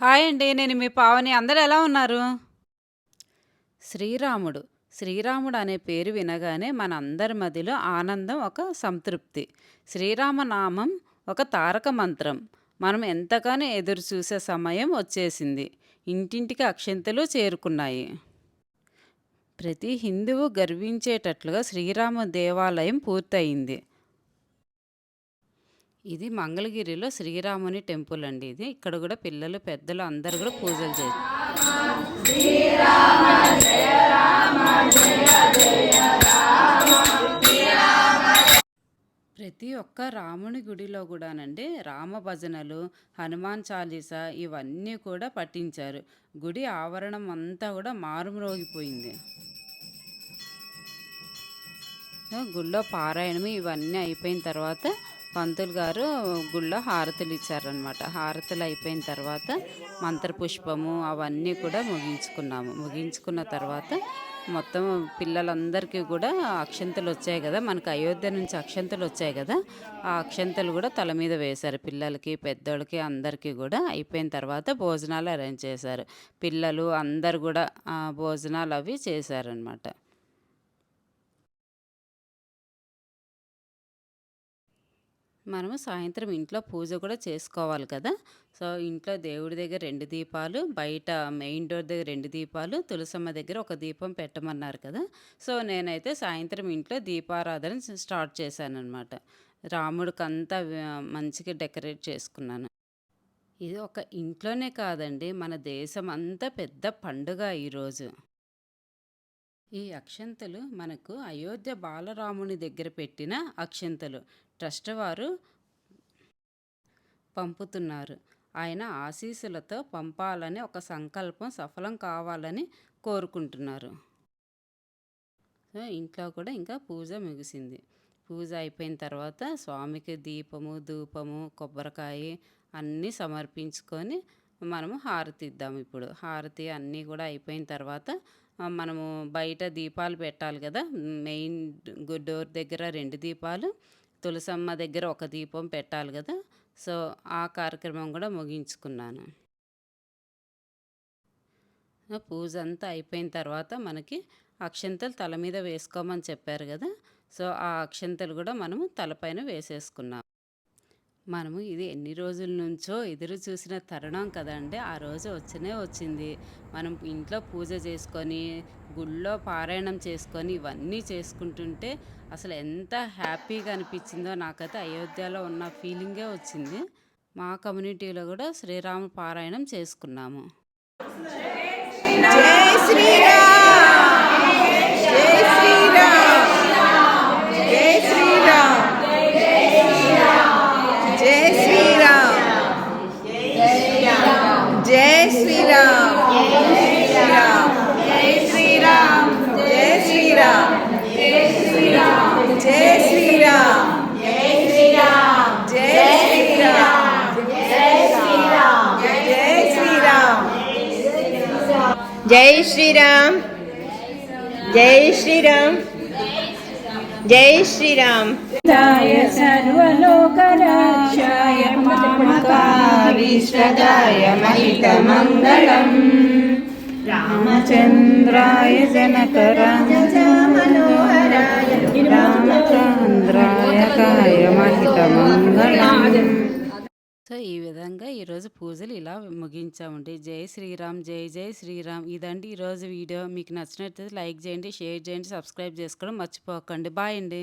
Hi అండి నేను మీ పావని. అందరు ఎలా ఉన్నారు? శ్రీరాముడు. శ్రీరాముడు అనే పేరు వినగానే మన అందరి మదిలో ఆనందం ఒక సంతృప్తి. శ్రీరామనామం ఒక తారక మంత్రం. మనం ఎంతగానో ఎదురు చూసే సమయం వచ్చేసింది. ఇంటింటికి అక్షంతలు చేరుకున్నాయి. ప్రతి హిందువు గర్వించేటట్లుగా శ్రీరామ దేవాలయం పూర్తయింది. ఇది మంగళగిరిలో శ్రీరాముని టెంపుల్ అండి ఇది. ఇక్కడ కూడా పిల్లలు పెద్దలు అందరు కూడా పూజలు చేస్తారు. ప్రతి ఒక్క రాముని గుడిలో కూడానండి రామ భజనలు హనుమాన్ చాలీసా ఇవన్నీ కూడా పట్టించారు గుడి ఆవరణం అంతా కూడా మారుమ్రోగిపోయింది. గుళ్ళో పారాయణం ఇవన్నీ అయిపోయిన తర్వాత పంతులు గారు గుళ్ళో హారతులు ఇచ్చారనమాట హారతులు అయిపోయిన తర్వాత మంత్రపుష్పము అవన్నీ కూడా ముగించుకున్నాము. ముగించుకున్న తర్వాత మొత్తం పిల్లలందరికీ కూడా అక్షంతలు వచ్చాయి కదా. మనకు అయోధ్య నుంచి అక్షంతలు వచ్చాయి కదా. ఆ అక్షంతలు కూడా తల మీద వేశారు. పిల్లలకి పెద్దోళ్ళకి అందరికీ కూడా అయిపోయిన తర్వాత భోజనాలు అరేంజ్ చేశారు. పిల్లలు అందరు కూడా భోజనాలు అవి చేశారనమాట మనము సాయంత్రం ఇంట్లో పూజ కూడా చేసుకోవాలి కదా. సో ఇంట్లో దేవుడి దగ్గర రెండు దీపాలు బయట మెయిన్ డోర్ దగ్గర రెండు దీపాలు తులసమ్మ దగ్గర ఒక దీపం పెట్టమన్నారు కదా. సో నేనైతే సాయంత్రం ఇంట్లో దీపారాధన స్టార్ట్ చేశాను అనమాట రాముడికి మంచిగా డెకరేట్ చేసుకున్నాను. ఇది ఒక ఇంట్లోనే కాదండి మన దేశం అంతా పెద్ద పండుగ ఈరోజు. ఈ అక్షంతలు మనకు అయోధ్య బాలరాముని దగ్గర పెట్టిన అక్షంతలు. ట్రస్ట్ వారు పంపుతున్నారు. ఆయన ఆశీస్సులతో పంపాలని ఒక సంకల్పం సఫలం కావాలని కోరుకుంటున్నారు. సో ఇంట్లో కూడా ఇంకా పూజ ముగిసింది. పూజ అయిపోయిన తర్వాత స్వామికి దీపము ధూపము కొబ్బరికాయ అన్నీ సమర్పించుకొని మనము హారతి ఇద్దాం ఇప్పుడు. హారతి అన్నీ కూడా అయిపోయిన తర్వాత మనము బయట దీపాలు పెట్టాలి కదా. మెయిన్ డోర్ దగ్గర రెండు దీపాలు తులసమ్మ దగ్గర ఒక దీపం పెట్టాలి కదా. సో ఆ కార్యక్రమం కూడా ముగించుకున్నాను. పూజ అంతా అయిపోయిన తర్వాత మనకి అక్షంతలు తల మీద వేసుకోమని చెప్పారు కదా. సో ఆ అక్షంతలు కూడా మనము తలపైన వేసేసుకున్నాం. మనము ఇది ఎన్ని రోజుల నుంచో ఎదురు చూసిన తరుణం కదండి. ఆ రోజు వచ్చినే వచ్చింది. మనం ఇంట్లో పూజ చేసుకొని గుళ్ళో పారాయణం చేసుకొని ఇవన్నీ చేసుకుంటుంటే అసలు ఎంత హ్యాపీగా అనిపించిందో నాకైతే అయోధ్యలో ఉన్న ఫీలింగే వచ్చింది. మా కమ్యూనిటీలో కూడా శ్రీరామ పారాయణం చేసుకున్నాము. జై శ్రీరామ్! జై శ్రీరామ్. జై శ్రీరామ్. జై శ్రీరామ్. సర్వలోకరాక్షాయ పామకావిశ్రదాయ మహితమంగళం. రామచంద్రాయ జనక రామచంద్రాయ కాయ మహితమంగళం. సో ఈ విధంగా ఈరోజు పూజలు ఇలా ముగించామండి. జై శ్రీరామ్ జై జై శ్రీరామ్. ఇదండి ఈరోజు వీడియో. మీకు నచ్చినట్లయితే లైక్ చేయండి షేర్ చేయండి సబ్స్క్రైబ్ చేసుకోవడం మర్చిపోకండి. బాయ్ అండి.